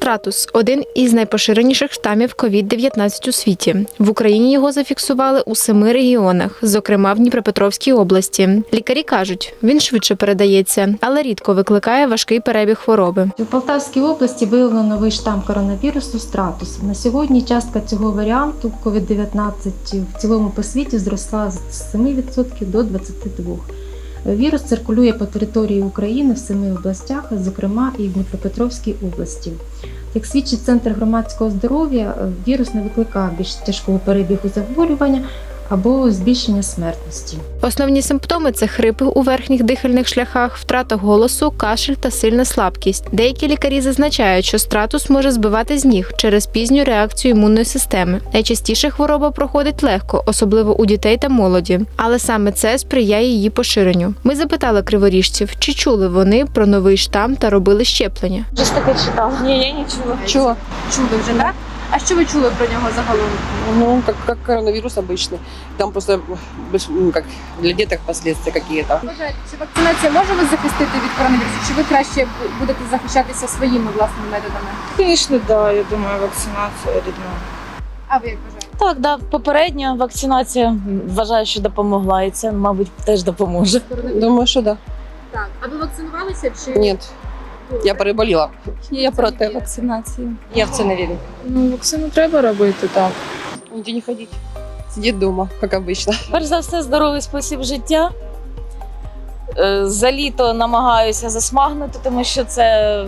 Стратус один із найпоширеніших штамів COVID-19 у світі. В Україні його зафіксували у семи регіонах, зокрема в Дніпропетровській області. Лікарі кажуть, він швидше передається, але рідко викликає важкий перебіг хвороби. У Полтавській області виявлено новий штам коронавірусу стратус. На сьогодні частка цього варіанту COVID-19 в цілому по світі зросла з 7% до 22%. Вірус циркулює по території України в семи областях, зокрема і в Дніпропетровській області. Як свідчить Центр громадського здоров'я, вірус не викликав більш тяжкого перебігу захворювання або збільшення смертності. Основні симптоми це хрипи у верхніх дихальних шляхах, втрата голосу, кашель та сильна слабкість. Деякі лікарі зазначають, що стратус може збивати з ніг через пізню реакцію імунної системи. Найчастіше хвороба проходить легко, особливо у дітей та молоді, але саме це сприяє її поширенню. Ми запитали криворіжців, чи чули вони про новий штам та робили щеплення. Щось таке читала. Ні, я не чула. Чего? Чули вже, так? А що ви чули про нього загалом? Ну, как, как коронавирус обычный. Там просто без- ну, как для деток последствия какие-то. Вважаєте, чи вакцинація може вас захистити від коронавірусу? Чи ви краще бу- будете захищатися своїми власними методами? Звісно, да, я думаю, вакцинація рідна. А ви як вважаєте? Так, да, попередня вакцинація вважаю, що допомогла, і це, мабуть, теж допоможе. Думаю, что да. Так. А ви вакцинувалися чи Нет, я переболіла. Я проти вакцинації. Я в це не вірю. Ну, вакцину треба робити, так. Ніде не ходіть. Сидіть вдома, як обично. Перш за все, здоровий спосіб життя. Е, За літо намагаюся засмагнути, тому що це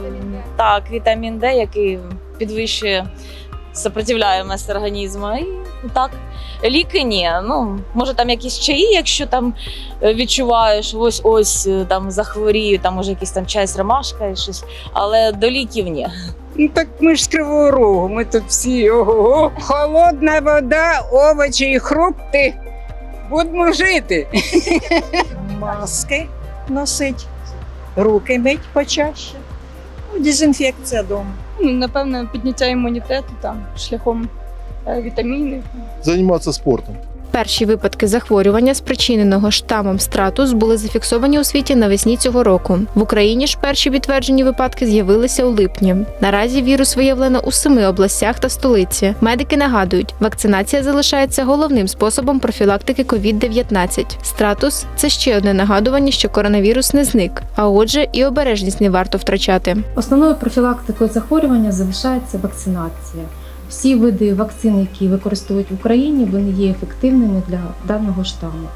так, вітамін Д, який підвищує сопротивляємость організму. І так, ліки ні. Ну, може там якісь чаї, якщо там е, відчуваєш, ось ось е, там захворію, там може якийсь там чай з ромашка і щось, але до ліків ні. Ну так ми ж з Кривого Рогу, ми тут всі ого. Холодна вода, овочі і фрукти. Будемо жити. маски носить, руки мить почаще. Ну, Дезінфекція вдома. Ну, напевно, підняття імунітету там шляхом е, вітамінів. Займатися спортом. Перші випадки захворювання, спричиненого штамом стратус, були зафіксовані у світі навесні цього року. В Україні ж перші підтверджені випадки з'явилися у липні. Наразі вірус виявлено у семи областях та столиці. Медики нагадують, вакцинація залишається головним способом профілактики COVID-19. Стратус це ще одне нагадування, що коронавірус не зник, а отже, і обережність не варто втрачати. Основною профілактикою захворювання залишається вакцинація. Всі види вакцин, які використовують в Україні, вони є ефективними для даного штаму.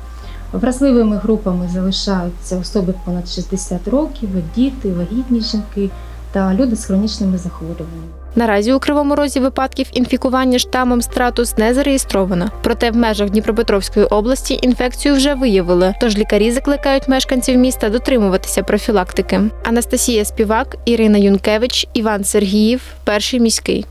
Вразливими групами залишаються особи понад 60 років, діти, вагітні жінки та люди з хронічними захворюваннями. Наразі у Кривому Розі випадків інфікування штамом стратус не зареєстровано. Проте в межах Дніпропетровської області інфекцію вже виявили. Тож лікарі закликають мешканців міста дотримуватися профілактики. Анастасія Співак, Ірина Юнкевич, Іван Сергіїв, перший міський.